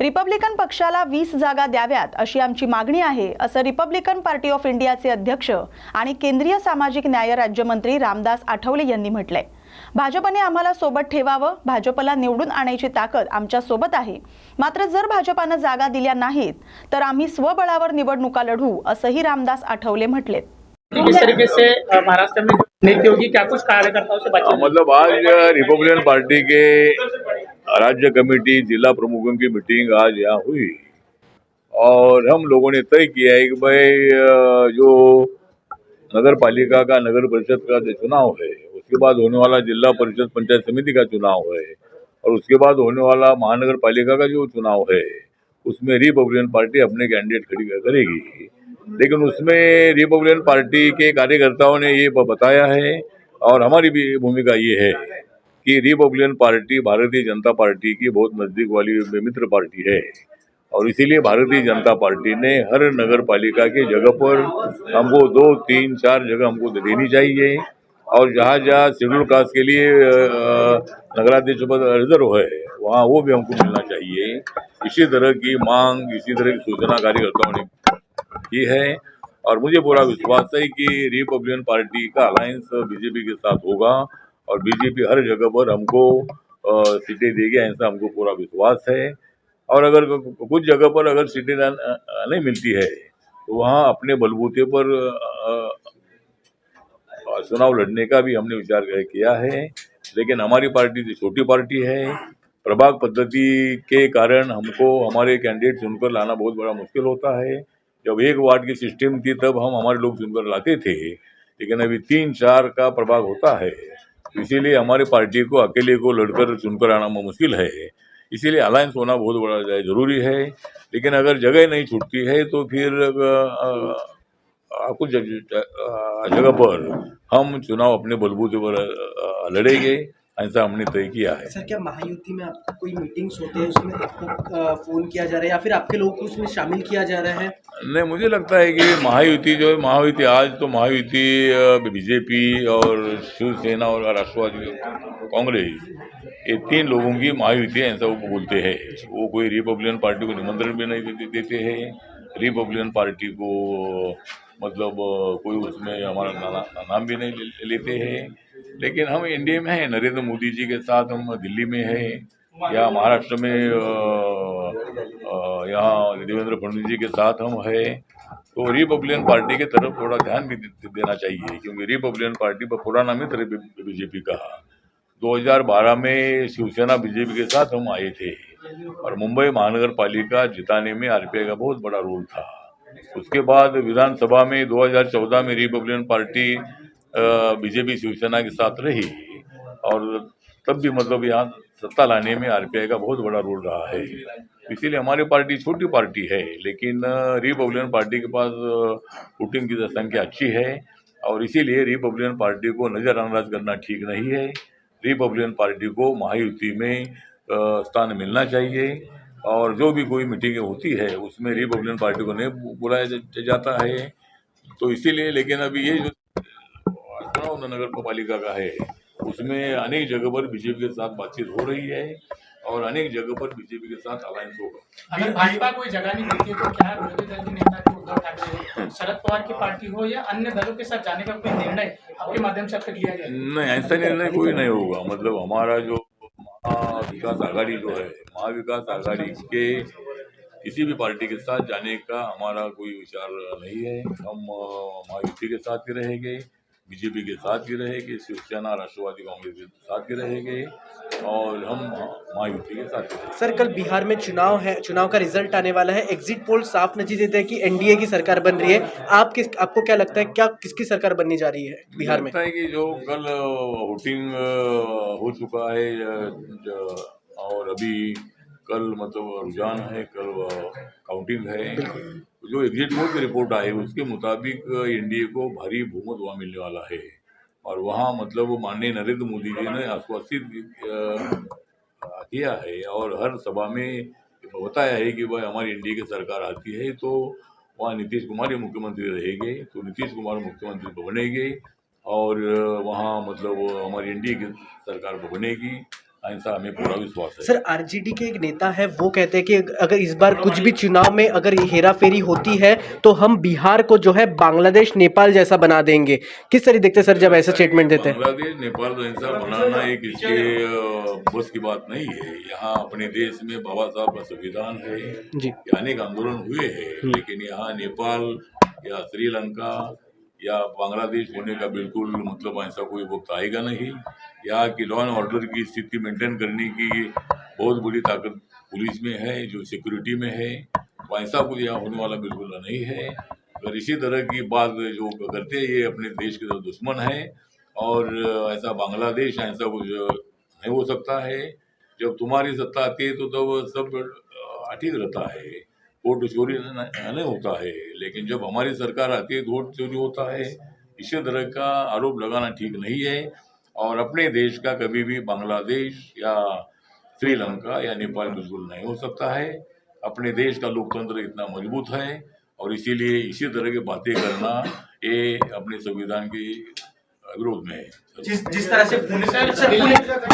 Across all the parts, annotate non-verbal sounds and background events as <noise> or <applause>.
Republican पक्षाला वीस जागा द्याव्यात अशी आमची मागणी आहे असं रिपब्लिकन पार्टी ऑफ इंडियाचे अध्यक्ष आणि केंद्रीय सामाजिक न्याय राज्यमंत्री रामदास आठवले यांनी म्हटलंय. भाजपने आम्हाला सोबत ठेवावं भाजपला निवडून आणायची ताकद आमच्यासोबत आहे. मात्र जर भाजपानं जागा दिल्या नाहीत तर आम्ही स्वबळावर निवडणुका लढू असंही रामदास आठवले म्हटलेत. नीति क्या कुछ कार्यकर्ताओं से हाँ, मतलब आज रिपब्लिकन पार्टी के राज्य कमेटी जिला प्रमुखों की मीटिंग आज यहाँ हुई। और हम लोगों ने तय किया है कि भाई जो नगर पालिका का नगर परिषद का जो चुनाव है उसके बाद होने वाला जिला परिषद पंचायत समिति का चुनाव है और उसके बाद होने वाला महानगर पालिका का जो चुनाव है उसमें रिपब्लिकन पार्टी अपने कैंडिडेट खड़ी करेगी। लेकिन उसमें रिपब्लिकन पार्टी के कार्यकर्ताओं ने ये बताया है और हमारी भी भूमिका ये है कि Republican party Bharatiya Janata party की बहुत नज़दीक वाली मित्र पार्टी है। और इसीलिए भारतीय जनता पार्टी ने हर नगर पालिका के जगह पर हमको दो, तीन, चार जगह हमको देनी चाहिए। और जहाँ जहाँ शेड्यूल कास्ट के लिए नगराध्यक्ष पद रिज़र्व है, वहाँ वो भी हमको मिलना चाहिए। इसी तरह की मांग, इसी तरह की सूचना कार्यकर्ताओं ने की है। और मुझे पूरा विश्वास है कि रिपब्लिकन पार्टी का अलायंस बीजेपी के साथ होगा और बीजेपी हर जगह पर हमको सीटें देगी, ऐसा हमको पूरा विश्वास है। और अगर कुछ जगह पर अगर सीटें नहीं मिलती है तो वहाँ अपने बलबूते पर चुनाव लड़ने का भी हमने विचार किया है। लेकिन हमारी पार्टी तो छोटी पार्टी है। प्रभाग पद्धति के कारण हमको, हमारे कैंडिडेट चुनकर लाना बहुत बड़ा मुश्किल होता है। जब एक वार्ड की सिस्टम थी, तब हम हमारे लोग चुनकर लाते थे, लेकिन अभी तीन चार का प्रभाग होता है। इसीलिए हमारी पार्टी को, अकेले को लड़कर चुनकर आना मुश्किल है। इसीलिए अलायंस होना बहुत बड़ा ज़रूरी है। लेकिन अगर जगह नहीं छूटती है तो फिर कुछ जगह पर हम चुनाव अपने बलबूते पर लड़ेंगे। ऐसा हमने तय किया है। सर क्या महायुति में आपको कोई मीटिंग्स होते हैं उसमें आपको फ़ोन किया जा रहा है या फिर आपके लोगों को उसमें शामिल किया जा रहा है? नहीं मुझे लगता है कि महायुति जो है महायुति आज तो महायुति बीजेपी और शिवसेना और राष्ट्रवादी कांग्रेस ये तीन लोगों की महायुति है ऐसा वो बोलते हैं। वो कोई रिपब्लिकन पार्टी को निमंत्रण भी नहीं देते हैं। रिपब्लिकन पार्टी को मतलब कोई उसमें हमारा नाम भी नहीं लेते हैं। लेकिन हम इंडिया में हैं, नरेंद्र मोदी जी के साथ हम दिल्ली में हैं, या महाराष्ट्र में यहाँ देवेंद्र फडणवीस जी के साथ हम हैं। तो रिपब्लिकन पार्टी की तरफ़ थोड़ा ध्यान भी देना चाहिए, क्योंकि रिपब्लिकन पार्टी पर पुराना मित्र बीजेपी का 2012 में शिवसेना बीजेपी के साथ हम आए थे, और मुंबई महानगर पालिका जिताने में आरपीआई का बहुत बड़ा रोल था। उसके बाद विधानसभा में 2014 में रिपब्लिकन पार्टी बीजेपी शिवसेना के साथ रही और तब भी मतलब यहाँ सत्ता लाने में आरपीआई का बहुत बड़ा रोल रहा है। इसीलिए हमारी पार्टी छोटी पार्टी है, लेकिन रिपब्लिकन पार्टी के पास वोटिंग की संख्या अच्छी है और इसीलिए रिपब्लिकन पार्टी को नज़रअंदाज करना ठीक नहीं है। रिपब्लिकन पार्टी को महायुति में स्थान मिलना चाहिए और जो भी कोई मीटिंगें होती है, उसमें रिपब्लिकन पार्टी को नहीं बुलाया जाता है। तो इसीलिए, लेकिन अभी ये जो चुनाव नगर पालिका का है। उसमें अनेक जगह पर बीजेपी के साथ बातचीत हो रही है और अनेक जगह पर बीजेपी के साथ अलायंस होगा। अगर भाजपा कोई जगह नहीं देती है तो क्या विरोधी दल के नेता जो उद्धव ठाकरे शरद पवार की पार्टी हो या अन्य दलों के साथ जाने का कोई निर्णय आपके माध्यम से अब तक लिया गया? नहीं ऐसा निर्णय कोई नहीं होगा। मतलब हमारा जो महाविकास आघाड़ी जो है महाविकास आघाड़ी के किसी भी पार्टी के साथ जाने का हमारा कोई विचार नहीं है। हम महायुति के साथ ही रहेंगे। बीजेपी के साथ ही रहेंगे शिवसेना राष्ट्रवादी कांग्रेस के साथ ही रहेंगे और हम महायुति के साथ सर कल बिहार में चुनाव है चुनाव का रिज़ल्ट आने वाला है। एग्जिट पोल साफ़ नतीजे देते हैं कि एनडीए की सरकार बन रही है। आप किस आपको क्या लगता है क्या किसकी सरकार बनने जा रही है बिहार में? लगता है कि जो कल वोटिंग हो चुका है और अभी कल मतलब रुझान है कल काउंटिंग है। जो एग्जिट पोल की रिपोर्ट आई उसके मुताबिक एनडीए को भारी बहुमत वहाँ मिलने वाला है। और वहाँ मतलब माननीय नरेंद्र मोदी जी ने आश्वासित किया है और हर सभा में बताया है कि भाई हमारी एनडीए की सरकार आती है तो वहाँ नीतीश कुमार ही मुख्यमंत्री रहेंगे तो नीतीश कुमार मुख्यमंत्री बनेंगे और वहाँ मतलब हमारी एनडीए की सरकार बनेगी। ऐसा हमें पूरा विश्वास है। सर आरजेडी के एक नेता है वो कहते हैं कि अगर इस बार कुछ भी चुनाव में अगर हेरा फेरी होती है तो हम बिहार को जो है बांग्लादेश नेपाल जैसा बना देंगे। किस तरह देखते हैं सर जब ऐसा स्टेटमेंट देते हैं? बांग्लादेश नेपाल जैसा बनाना एक इसके बस की बात नहीं है। यहाँ अपने देश में बाबा साहब का संविधान है जी। अनेक आंदोलन हुए हैं। लेकिन यहाँ नेपाल या श्रीलंका या बांग्लादेश होने का बिल्कुल मतलब ऐसा कोई वक्त आएगा नहीं। यहाँ की लॉ एंड ऑर्डर की स्थिति मेंटेन करने की बहुत बड़ी ताकत पुलिस में है जो सिक्योरिटी में है वैसा कुछ यहाँ होने वाला बिल्कुल नहीं है। अगर इसी तरह की बात जो करते हैं ये अपने देश के दुश्मन है और ऐसा बांग्लादेश ऐसा कुछ नहीं हो सकता है। जब तुम्हारी सत्ता आती है तो तब सब अ, ठीक रहता है। वोट चोरी नहीं होता है। लेकिन जब हमारी सरकार आती है तो वोट चोरी होता है, इसी तरह का आरोप लगाना ठीक नहीं है। और अपने देश का कभी भी बांग्लादेश या श्रीलंका या नेपाल बिल्कुल नहीं हो सकता है। अपने देश का लोकतंत्र इतना मज़बूत है और इसीलिए इसी तरह की बातें करना ये अपने संविधान के विरोध में है। जिस जिस तरह से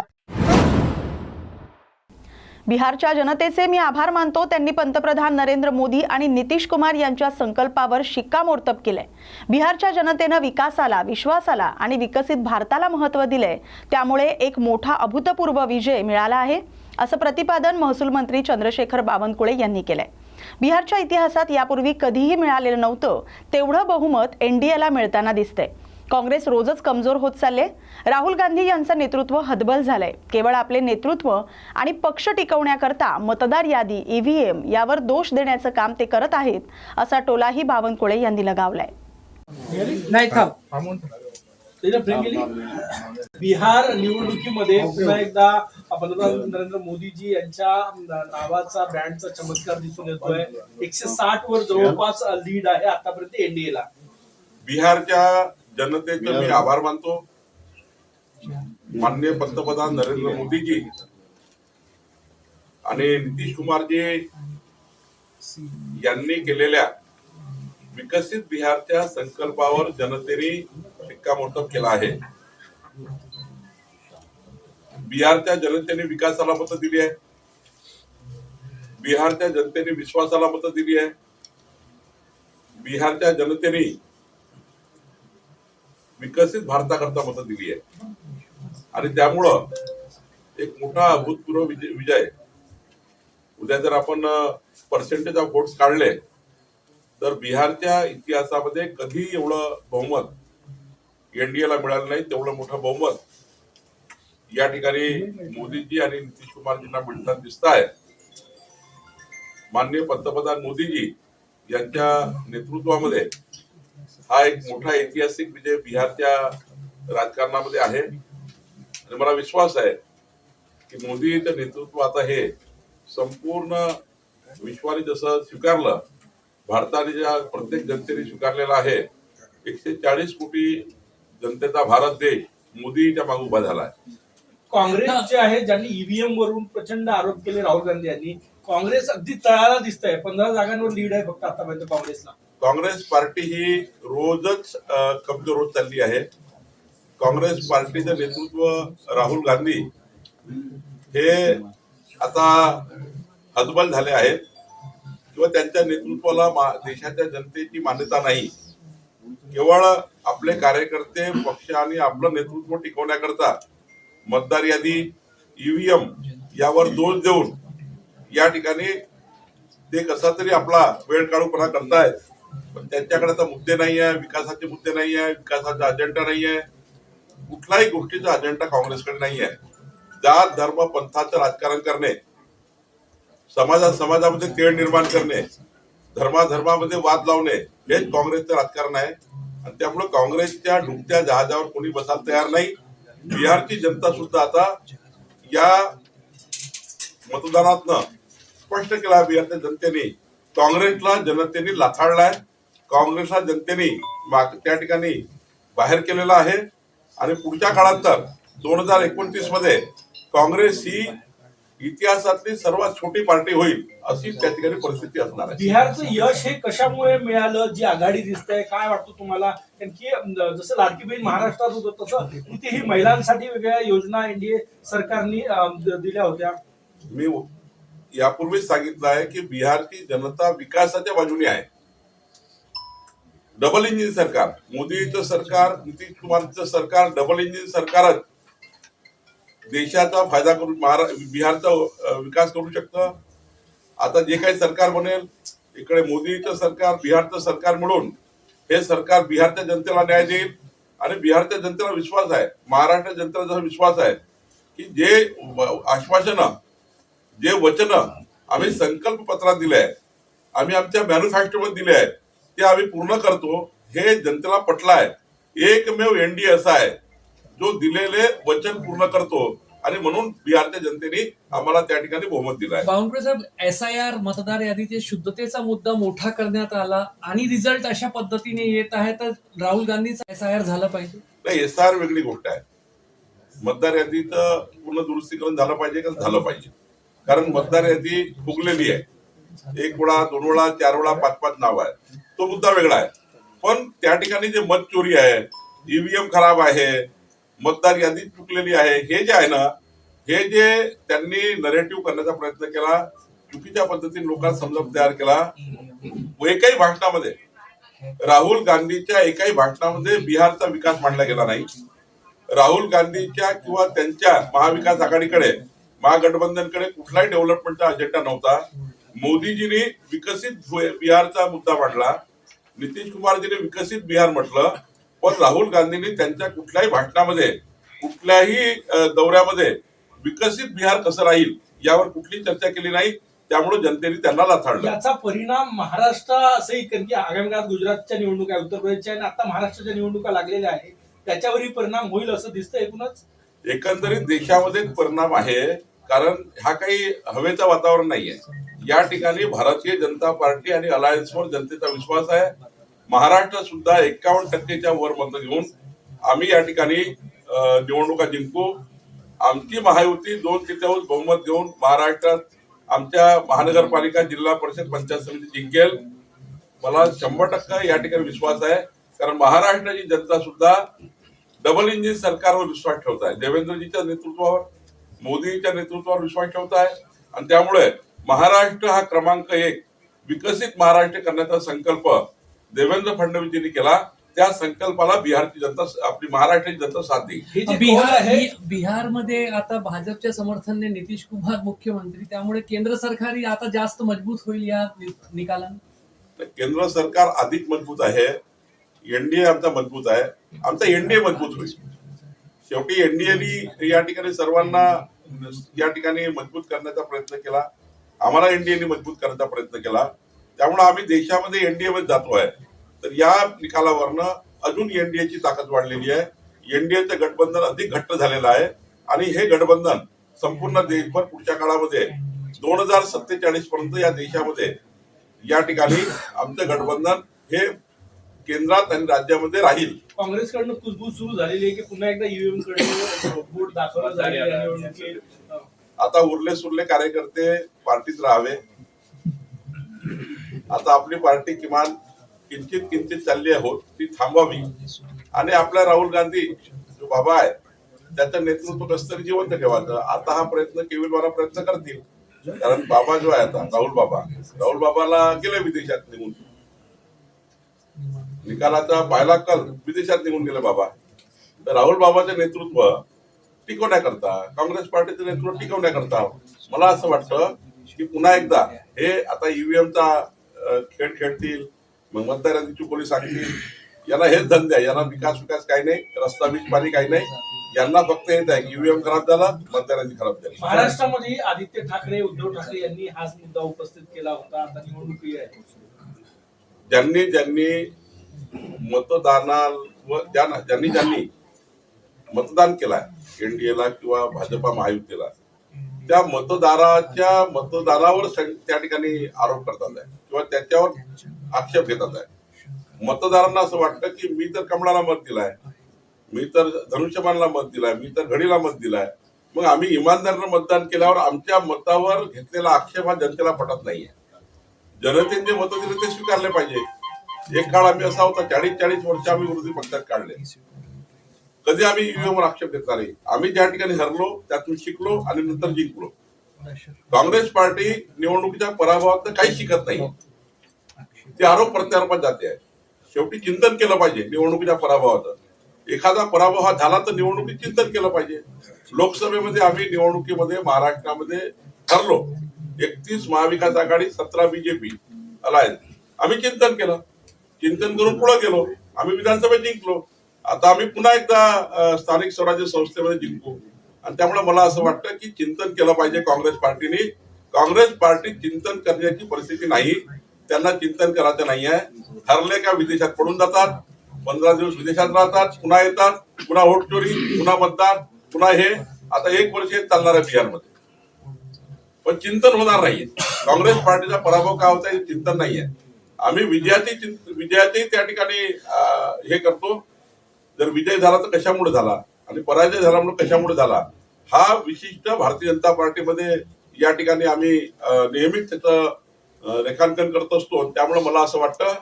बिहारच्या जनतेचे मी आभार मानतो. त्यांनी पंतप्रधान नरेंद्र मोदी आणि नितीश कुमार यांच्या संकल्पावर शिक्कामोर्तब केलंय. बिहारच्या जनतेनं विकासाला विश्वासाला आणि विकसित भारताला महत्त्व दिलंय. त्यामुळे एक मोठा अभूतपूर्व विजय मिळाला आहे असं प्रतिपादन महसूल मंत्री चंद्रशेखर बावनकुळे यांनी केलंय. बिहारच्या इतिहासात यापूर्वी कधीही मिळालेलं नव्हतं तेवढं बहुमत एनडीएला मिळताना दिसतंय. काँग्रेस रोजच कमजोर होत चालले. राहुल गांधी यांचं नेतृत्व हतबल झालंय. केवळ आपले नेतृत्व आणि पक्ष टिकवण्याकरता मतदार यादी ईव्हीएम यावर दोष देण्याचं काम ते करत आहेत असा टोलाही बावनकुळे यांनी लगावलाय. बिहार निवडणुकीमध्ये पुन्हा एकदा पंतप्रधान नरेंद्र मोदीजी यांच्या नावाचा ब्रँडचा चमत्कार दिसून येतोय. एकशे साठ वर जवळपास लीड आहे आतापर्यंत एनडीए ला. बिहारच्या जनतेचे मी आभार मानतो. माननीय पंतप्रधान नरेंद्र मोदीजी आणि नितीश कुमारजी यांनी केलेल्या विकसित बिहारच्या संकल्पावर जनतेने शिक्कामोर्तब केला आहे. बिहारच्या जनतेने विकासाला मतं दिली आहे. बिहारच्या जनतेने विश्वासाला मतं दिली आहे. बिहारच्या जनतेने विकसित भारताकरता मतं दिली आहे. आणि त्यामुळं एक मोठा अभूतपूर्व विजय विजय. उद्या जर आपण पर्सेंटेज ऑफ वोट्स काढले तर बिहारच्या इतिहासामध्ये कधी एवढं बहुमत एनडीएला मिळालं नाही तेवढं मोठं बहुमत या ठिकाणी मोदीजी आणि नितीश कुमारजींना मिळताना दिसत आहे. माननीय पंतप्रधान मोदीजी यांच्या नेतृत्वामध्ये हा एक मोठा ऐतिहासिक विजय बिहारच्या राजकारणामध्ये आहे. आणि मला विश्वास आहे की मोदीचं नेतृत्व आता हे संपूर्ण विश्वाने जसं स्वीकारलं भारताने ज्या प्रत्येक जनतेने स्वीकारलेला आहे एकशे चाळीस कोटी जनतेचा भारत देश मोदीच्या मागे उभा झाला आहे. काँग्रेस जे आहे ज्यांनी ईव्हीएम वरून प्रचंड आरोप केले राहुल गांधी यांनी काँग्रेस अगदी तळाला दिसत आहे पंधरा जागांवर लीड आहे फक्त आतापर्यंत काँग्रेसला. काँग्रेस पार्टी ही रोजच कमजोर होत चालली आहे. काँग्रेस पार्टीचं नेतृत्व राहुल गांधी हे आता हतबल झाले आहेत किंवा त्यांच्या नेतृत्वाला मा- देशाच्या जनतेची मान्यता नाही. केवळ आपले कार्यकर्ते पक्ष आणि आपलं नेतृत्व टिकवण्याकरता मतदार यादी ईव्हीएम यावर दोष देऊन या ठिकाणी ते कसा तरी आपला वेळ काढूपणा करतायत. पण त्यांच्याकडे आता मुद्दे नाही आहे विकासाचे मुद्दे नाही आहे विकासाचा अजेंडा नाही आहे कुठल्याही गोष्टीचा अजेंडा काँग्रेसकडे नाही आहे जात धर्म पंथाचं राजकारण करणे समाजात समाजामध्ये तेढ निर्माण करणे धर्माधर्मामध्ये वाद लावणे हेच काँग्रेसचं राजकारण आहे. आणि त्यामुळे काँग्रेसच्या डुबत्या जहाजावर कोणी बसायला तयार नाही. बिहारची जनता सुद्धा आता या मतदानातनं स्पष्ट केला बिहारच्या जनतेने. काँग्रेसला जनतेने लाथाडलाय काँग्रेसला जनतेने त्या ठिकाणी बाहेर केलेला आहे. आणि पुढच्या काळात तर दोन हजार एकोणतीसमध्ये काँग्रेस ही इतिहासातली सर्वात छोटी पार्टी होईल अशी त्या ठिकाणी परिस्थिती असणार आहे. बिहारचं यश हे कशामुळे मिळालं? जी आघाडी दिसते काय वाटतं तुम्हाला? कारण की जसं लाडकी बहीण महाराष्ट्रात होतं तसं इथेही महिलांसाठी वेगळ्या योजना एनडीए सरकारने दिल्या होत्या. मी यापूर्वीच सांगितलं आहे की बिहारची जनता विकासाच्या बाजूने आहे. डबल इंजिन सरकार. मोदीचं सरकार नितीश कुमारचं सरकार डबल इंजिन सरकारच. देशाचा फायदा करून महारा बिहारचा विकास करू शकतं. आता जे काही सरकार बनेल इकडे मोदीचं सरकार बिहारचं सरकार मिळून हे सरकार बिहारच्या जनतेला न्याय देईल आणि बिहारच्या जनतेला विश्वास आहे. महाराष्ट्र जनतेला जसा विश्वास आहे की जे आश्वासनं जे वचन आम्ही संकल्प पत्रात दिले आहे आम्ही आमच्या मॅन्युफॅक्चरमध्ये दिले आहे ते आम्ही पूर्ण करतो हे जनतेला पटलं आहे. एकमेव एनडीए असा आहे जो दिलेले वचन पूर्ण करतो आणि म्हणून बिहारच्या जनतेने आम्हाला त्या ठिकाणी बहुमत दिलं आहे. बावनकुळे साहेब एस आय आर मतदार यादीचे शुद्धतेचा मुद्दा मोठा करण्यात आला आणि रिझल्ट अशा पद्धतीने येत आहे तर राहुल गांधीचा एस आय आर झालं पाहिजे. नाही एस आर वेगळी गोष्ट आहे. मतदार यादीचं पूर्ण दुरुस्तीकरण झालं पाहिजे का? झालं पाहिजे. कारण मतदार यादी फुगलेली आहे. एक वेळा दोन वेळा चार वेळा पाच पाच नाव आहे तो मुद्दा वेगळा आहे. पण त्या ठिकाणी जे मत चोरी आहे ईव्हीएम खराब आहे मतदार यादी चुकलेली आहे हे जे आहे ना हे जे त्यांनी नरेटिव्ह करण्याचा प्रयत्न केला चुकीच्या पद्धतीने लोकांना समजावून तयार केला एकाही भाषणामध्ये राहुल गांधीच्या एकाही भाषणामध्ये बिहारचा विकास मांडला गेला नाही. राहुल गांधीच्या किंवा त्यांच्या महाविकास आघाडीकडे महागठबंधनकडे कुठलाही डेव्हलपमेंटचा अजेंडा नव्हता. मोदीजींनी विकसित बिहारचा मुद्दा मांडला. नितीश कुमारजीने विकसित बिहार म्हटलं. पण राहुल गांधींनी त्यांच्या कुठल्याही भाषणामध्ये कुठल्याही दौऱ्यामध्ये विकसित बिहार कसं राहील यावर कुठली चर्चा केली नाही. त्यामुळे जनतेने त्यांना लाथाडलं याचा परिणाम महाराष्ट्र असंही कारण की आगामी काळात गुजरातच्या निवडणुका आहे, उत्तर प्रदेशच्या आणि आता महाराष्ट्राच्या निवडणुका लागलेल्या आहेत. त्याच्यावरही परिणाम होईल असं दिसतं एकूणच. एकंदरीत देशामध्ये परिणाम आहे. कारण हा काही हवेचं वातावरण नाहीये. या ठिकाणी भारतीय जनता पार्टी आणि अलायन्सवर जनतेचा विश्वास आहे. महाराष्ट्र सुद्धा एकावन्न टक्केच्या वर मत घेऊन आम्ही या ठिकाणी निवडणुका जिंकू. आमची महायुती दोन तृतीयांश बहुमत घेऊन महाराष्ट्रात आमच्या महानगरपालिका जिल्हा परिषद पंचायत समिती जिंकेल. मला शंभर टक्के या ठिकाणी विश्वास आहे. कारण महाराष्ट्राची जनता सुद्धा डबल इंजिन सरकारवर विश्वास ठेवत आहे. देवेंद्रजीच्या नेतृत्वावर मोदीच्या नेतृत्वावर विश्वास ठेवत आहे. आणि त्यामुळे महाराष्ट्र हा क्रमांक एक विकसित महाराष्ट्र करण्याचा संकल्प देवेंद्र फडणवीसजींनी केला. त्या संकल्पाला बिहारची जनता आपली महाराष्ट्राची जनता साथ देईल. हे बिहार बिहारमध्ये आता भाजपच्या समर्थनाने नितीश कुमार मुख्यमंत्री त्यामुळे केंद्र सरकारही आता जास्त मजबूत होईल या निकालाने? तर केंद्र सरकार अधिक मजबूत आहे. एनडीए आमचा मजबूत आहे. आमचा एनडीए मजबूत होईल. शेवटी एनडीएनी या ठिकाणी सर्वांना या ठिकाणी मजबूत करण्याचा प्रयत्न केला. आम्हाला एनडीएने मजबूत करण्याचा प्रयत्न केला. त्यामुळे आम्ही देशामध्ये एनडीए मध्ये जातो आहे तर या निकालावरनं अजून एनडीएची ताकद वाढलेली आहे. एनडीएचं गठबंधन अधिक घट्ट झालेलं आहे. आणि हे गठबंधन संपूर्ण देशभर पुढच्या काळामध्ये दोन हजार सत्तेचाळीस पर्यंत या देशामध्ये या ठिकाणी आमचं गठबंधन हे केंद्रात आणि राज्यामध्ये राहील. काँग्रेसकडनं कुजबूज सुरू झालेली आहे की पुन्हा एकदा ईव्हीएमकडे बोट दाखवला <laughs> जाईल निवडणुकीत? आता उरले सुरले कार्यकर्ते पार्टीत राहावे. आता आपली पार्टी किमान किंचित किंचित चालली आहे होत ती थांबवावी आणि आपला राहुल गांधी जो बाबा आहे त्याचं नेतृत्व कसं तरी जिवंत ठेवायचं. आता हा प्रयत्न केविलवाला प्रयत्न करतील. कारण बाबा जो आहे आता राहुल बाबा. राहुल बाबाला गेले विदेशात निघून. निकालाचा पाहिला कल विदेशात निघून गेले बाबा. तर राहुल बाबाचं नेतृत्व टिकवण्याकरता काँग्रेस पार्टीचं नेतृत्व टिकवण्याकरता मला असं वाटतं की पुन्हा एकदा हे आता ईव्हीएमचा खेळ खेळतील मग मतदारांची चुकोली सांगतील यांना हेच धंदे आहे यांना विकास विकास काही नाही रस्ता बीज पाणी काही नाही. यांना फक्त हेच आहे ईव्हीएम खराब झाला मतदारांची खराब झाली. महाराष्ट्रामध्ये आदित्य ठाकरे उद्धव ठाकरे यांनी हाच मुद्दा उपस्थित केला होता. आता निवडणुकी आहे. ज्यांनी ज्यांनी मतदानावर ज्यांना ज्यांनी ज्यांनी मतदान केलाय एनडीएला किंवा भाजपा महायुतीला त्या मतदाराच्या मतदारावर त्या ठिकाणी आरोप करतात आहे किंवा त्याच्यावर आक्षेप घेतात आहे. मतदारांना असं वाटतं की मी तर कमळाला मत दिलाय मी तर धनुष्यबाणला मत दिलाय मी तर घडीला मत दिलाय. मग आम्ही इमानदारीनं मतदान केल्यावर आमच्या मतावर घेतलेला आक्षेप हा जनतेला पटत नाहीये. जनतेने जे मतं दिले ते स्वीकारले पाहिजे. एक काळ आम्ही असा होता चाळीस चाळीस वर्ष आम्ही विरोधी पक्षात काढले. कधी आम्ही ईव्हीएम आक्षेप घेतला नाही. आम्ही ज्या ठिकाणी हरलो त्यातून शिकलो आणि नंतर जिंकलो. काँग्रेस पार्टी निवडणुकीच्या पराभवात काही शिकत नाही. ते आरोप प्रत्यारोपात जाते आहे. शेवटी चिंतन केलं पाहिजे निवडणुकीच्या पराभवाचं एखादा पराभव हा झाला तर निवडणुकीत चिंतन केलं पाहिजे. लोकसभेमध्ये आम्ही निवडणुकीमध्ये महाराष्ट्रामध्ये ठरलो एकतीस महाविकास आघाडी सतरा बीजेपी अलायन्स आम्ही चिंतन केलं. चिंतन करून पुढे गेलो. आम्ही विधानसभा जिंकलो. आता आम्ही पुन्हा एकदा स्थानिक स्वराज्य संस्थेमध्ये जिंकू. आणि त्यामुळे मला असं वाटतं की चिंतन केलं पाहिजे काँग्रेस पार्टीने. काँग्रेस पार्टी चिंतन करण्याची परिस्थिती नाही. त्यांना चिंतन करायचं नाही आहे ठरले का विदेशात पडून जातात. पंधरा दिवस विदेशात राहतात. पुन्हा येतात. पुन्हा वोट चोरी पुन्हा मतदान पुन्हा हे. आता एक वर्ष हे चालणार आहे बिहारमध्ये. पण चिंतन होणार नाहीये. काँग्रेस पार्टीचा पराभव का होता हे चिंतन नाहीये. आम्ही विजयाची चिंत- त्या ठिकाणी हे करतो. जर विजय झाला तर कशामुळे झाला? आणि पराजय झाल्यामुळे कशामुळे झाला? हा विशिष्ट भारतीय जनता पार्टीमध्ये या ठिकाणी आम्ही नेहमीच त्याचं रेखांकन करत असतो. त्यामुळे मला असं वाटतं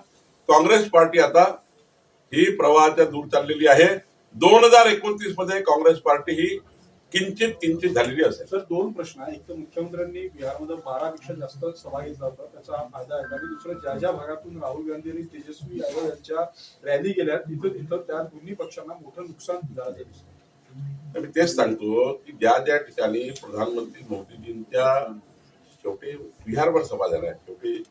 काँग्रेस पार्टी आता ही प्रवाहाच्या दूर चाललेली आहे. दोन हजार एकोणतीसमध्ये काँग्रेस पार्टी ही किंचित किंचित झालेली असेल. सर दोन प्रश्न. आहे एक तर मुख्यमंत्र्यांनी बिहारमध्ये बारापेक्षा जास्त सभा घेतला होता. त्याचा फायदा आहे. आणि दुसरं ज्या ज्या भागातून राहुल गांधी आणि तेजस्वी यादव यांच्या रॅली गेल्या तिथं तिथं त्या दोन्ही पक्षांना मोठं नुकसान झालं दिसतं मी तेच सांगतो की ज्या ज्या ठिकाणी प्रधानमंत्री मोदीजींच्या शेवटी बिहारवर सभा झाल्या आहेत. शेवटी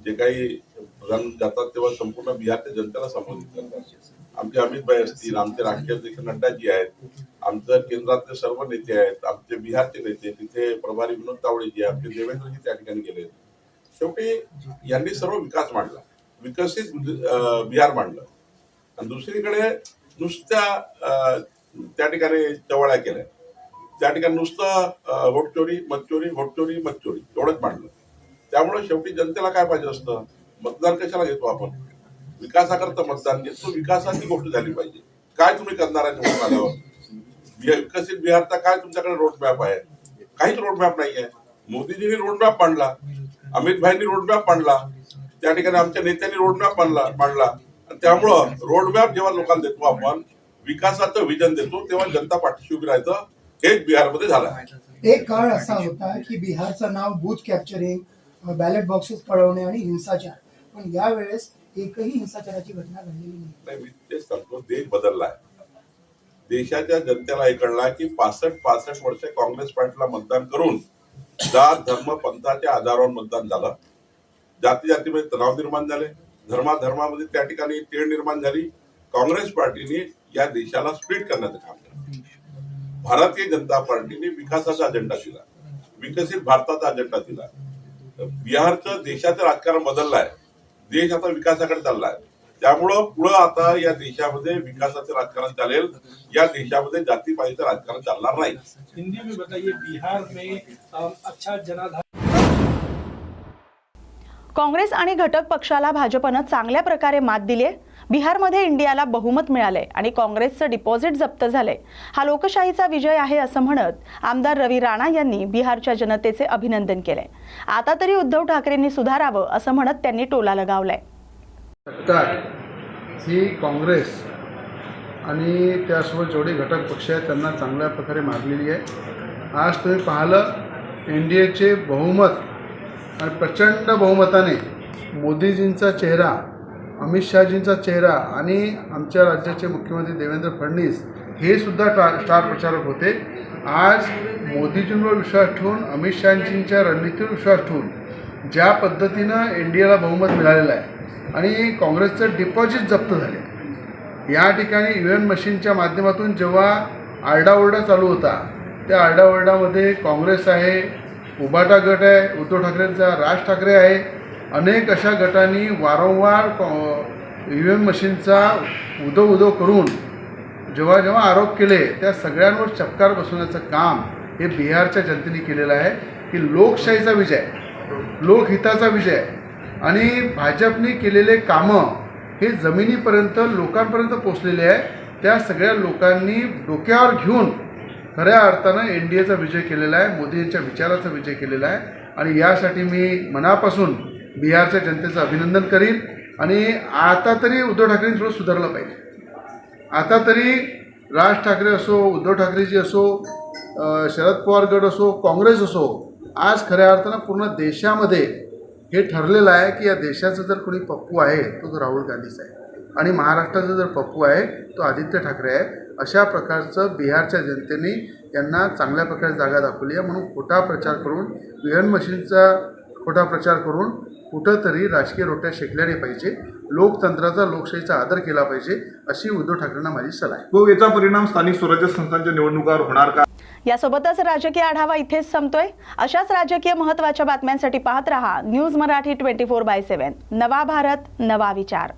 जे काही प्रधानमंत्री जातात तेव्हा संपूर्ण बिहारच्या जनतेला संबोधित करतात. आमचे अमित भाई असतील आमचे राष्ट्रीय अध्यक्ष नड्डाजी आहेत. आमचं केंद्रातले सर्व नेते आहेत. आमचे बिहारचे नेते तिथे प्रभारी विनोद तावडेजी जी आमचे देवेंद्रजी त्या ठिकाणी गेले शेवटी यांनी सर्व विकास मांडला. विकसित बिहार मांडलं. आणि दुसरीकडे नुसत्या त्या ठिकाणी चवळ्या केल्या. त्या ठिकाणी नुसतं अं, वोटचोरी मतचोरी वोटचोरी मतचोरी एवढंच मांडलं. त्यामुळे शेवटी जनतेला काय पाहिजे असतं? मतदान कशाला घेतो आपण? विकासाकरता मतदान घेतो विकासाची गोष्ट झाली पाहिजे. काय तुम्ही करणार आहे निवडून आल्यावर? विकसित बिहारचा काय तुमच्याकडे रोडमॅप आहे? काहीच रोडमॅप नाही आहे मोदीजींनी रोडमॅप मांडला. अमित भाईंनी रोडमॅप मांडला. त्या ठिकाणी आमच्या नेत्यांनी रोडमॅप मांडला मांडला. आणि त्यामुळं रोडमॅप जेव्हा लोकांना देतो आपण विकासाचं विजन देतो तेव्हा जनता पाठीशी उभी राहायचं हेच बिहारमध्ये झालं एक काळ असा होता की बिहारचं नाव बूथ कॅप्चरिंग बॅलेट बॉक्सेस पळवणे आणि हिंसाचार. पण यावेळेस एकही हिंसाचाराची घटना घडलेली नाही. मी तेच सांगतो देश बदललाय. देशाच्या जनतेला हे कळला की पासष्ट पासष्ट वर्ष काँग्रेस पार्टीला मतदान करून जात धर्म पंथाच्या आधारावर मतदान झालं. जाती जातीमध्ये तणाव निर्माण झाले. धर्माधर्मामध्ये त्या ठिकाणी तेढ निर्माण झाली. काँग्रेस पार्टीने या देशाला स्प्लिट करण्याचं काम केलं. भारतीय जनता पार्टीने विकासाचा अजेंडा दिला. विकसित भारताचा अजेंडा दिला. बिहारचं देशाचं राजकारण बदललं आहे देश आता विकासाकडे चाललाय. त्यामुळं पुढं आता या देशामध्ये विकासाचं राजकारण चालेल. या देशामध्ये जातीपातीचं राजकारण चालणार नाही. हिंदी में बताइए बिहार में अच्छा जनाधार काँग्रेस आणि घटक पक्षाला भाजपनं चांगल्या प्रकारे मात दिली आहे बिहारमध्ये इंडियाला बहुमत मिळालंय आणि काँग्रेसचं डिपॉझिट जप्त झालंय. हा लोकशाहीचा विजय आहे असं म्हणत आमदार रवी राणा यांनी बिहारच्या जनतेचे अभिनंदन केलंय. आता तरी उद्धव ठाकरेंनी सुधारावं असं म्हणत त्यांनी टोला लगावलाय. ही काँग्रेस आणि त्यासोबत जेवढे घटक पक्ष आहेत त्यांना चांगल्या प्रकारे मारलेली आहे. आज तुम्ही पाहिलं एन डी एचे बहुमत आणि प्रचंड बहुमताने मोदीजींचा चेहरा अमित शहाजींचा चेहरा आणि आमच्या राज्याचे मुख्यमंत्री देवेंद्र फडणवीस हे सुद्धा टा स्टार प्रचारक होते. आज मोदीजींवर विश्वास ठेवून अमित शहाजींच्या रणनीतीवर विश्वास ठेवून ज्या पद्धतीनं एन डी एला बहुमत मिळालेलं आहे आणि काँग्रेसचं डिपॉझिट जप्त झाले. या ठिकाणी यू एन मशीनच्या माध्यमातून जेव्हा आरडाओरडा चालू होता त्या आरडाओरडामध्ये काँग्रेस आहे उबाटा गट आहे उद्धव ठाकरेंचा राज ठाकरे आहे अनेक अशा गटांनी वारंवार ई व्ही एम मशीनचा उदो उदो करून जेव्हा जेव्हा आरोप केले त्या सगळ्यांवर चपकार बसवण्याचं काम हे बिहारच्या जनतेने केलेलं आहे की लोकशाहीचा विजय लोकहिताचा विजय आणि भाजपने केलेले कामं हे जमिनीपर्यंत लोकांपर्यंत पोचलेले आहे. त्या सगळ्या लोकांनी डोक्यावर घेऊन खऱ्या अर्थानं एन डी एचा विजय केलेला आहे मोदींच्या विचाराचा विजय केलेला आहे. आणि यासाठी मी मनापासून बिहारच्या जनतेचं अभिनंदन करीन आणि आता तरी उद्धव ठाकरेंनी थोडं सुधारलं पाहिजे. आता तरी राज ठाकरे असो उद्धव ठाकरेजी असो शरद पवार गट असो काँग्रेस असो आज खऱ्या अर्थानं पूर्ण देशामध्ये हे ठरलेलं आहे की या देशाचा जर कोणी पप्पू आहे तो तो राहुल गांधीच आहे आणि महाराष्ट्राचा जर पप्पू आहे तो आदित्य ठाकरे आहे. अशा प्रकारचं बिहारच्या जनतेने यांना चांगल्या प्रकारे जागा दाखवली आहे. म्हणून खोटा प्रचार करून विहन मशीनचा खोटा प्रचार करून कुठंतरी राजकीय रोट्या शेकल्या नाही पाहिजे लोकतंत्राचा लोकशाहीचा आदर केला पाहिजे अशी उद्धव ठाकरेंना माझी सलाह आहे. मग याचा परिणाम स्थानिक स्वराज्य संस्थांच्या निवडणुकावर होणार का? यासोबतच राजकीय आढावा इथेच संपतोय. अशाच राजकीय महत्त्वाच्या बातम्यांसाठी पाहत रहा news Marathi twenty four by seven. नवा भारत नवा विचार.